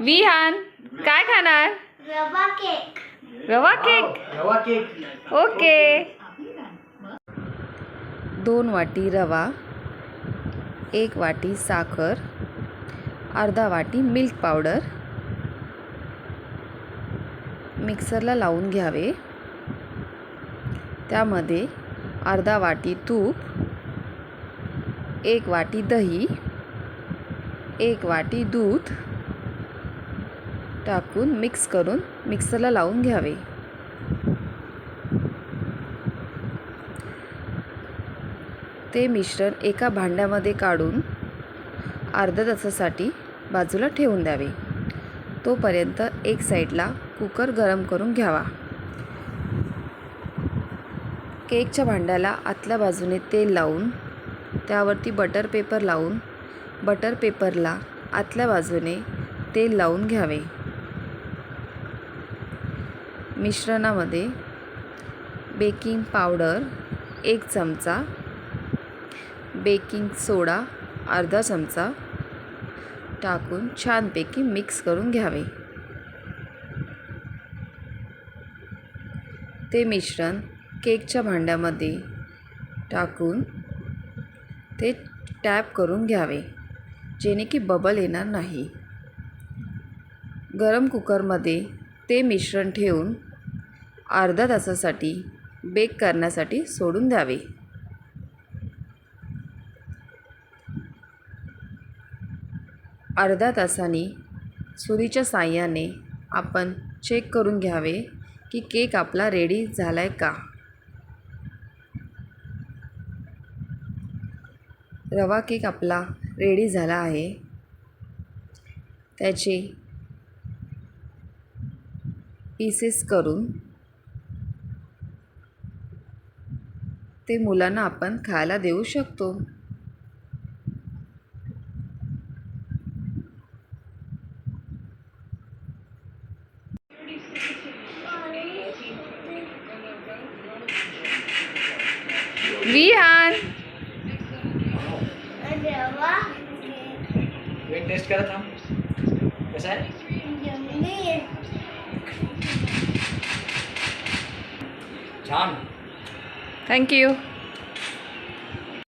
विहान काय खाणार? रवा केक. रवा केक? रवा केक. ओके. दोन वाटी रवा एक वाटी साखर अर्धा वाटी मिल्क पावडर. मिक्सरला लावून घ्यावे. त्यामध्ये अर्धा वाटी तूप एक वाटी दही एक वाटी दूध टाकून मिक्स करून मिक्सरला लावून घ्यावे. ते मिश्रण एका भांड्यामध्ये काढून अर्ध्या तासासाठी बाजूला ठेवून द्यावे. तोपर्यंत एक साईडला कुकर गरम करून घ्यावा. केकच्या भांड्याला आतल्या बाजूने तेल लावून त्यावरती बटर पेपर लावून बटर पेपरला आतल्या बाजूने तेल लावून घ्यावे. मिश्रणामध्ये बेकिंग पावडर एक चमचा बेकिंग सोडा अर्धा चमचा टाकून छानपैकी मिक्स करून घ्यावे. ते मिश्रण केकच्या भांड्यामध्ये टाकून ते टॅप करून घ्यावे. जेणे की बबल येणार नाही. गरम कुकरमध्ये ते मिश्रण ठेवून अर्धा तासासाठी बेक करण्यासाठी सोडून द्यावे. अर्ध्या तासाने सुरीच्या साह्याने आपण चेक करून घ्यावे की केक आपला रेडी झाला आहे का? रवा केक आपला रेडी झाला आहे. त्याचे पीसेस करून ते मुलांना आपण खायला देऊ शकतो. विहान रवा केक वेट टेस्ट करत थांब. कसं आहे? छान. थँक्यू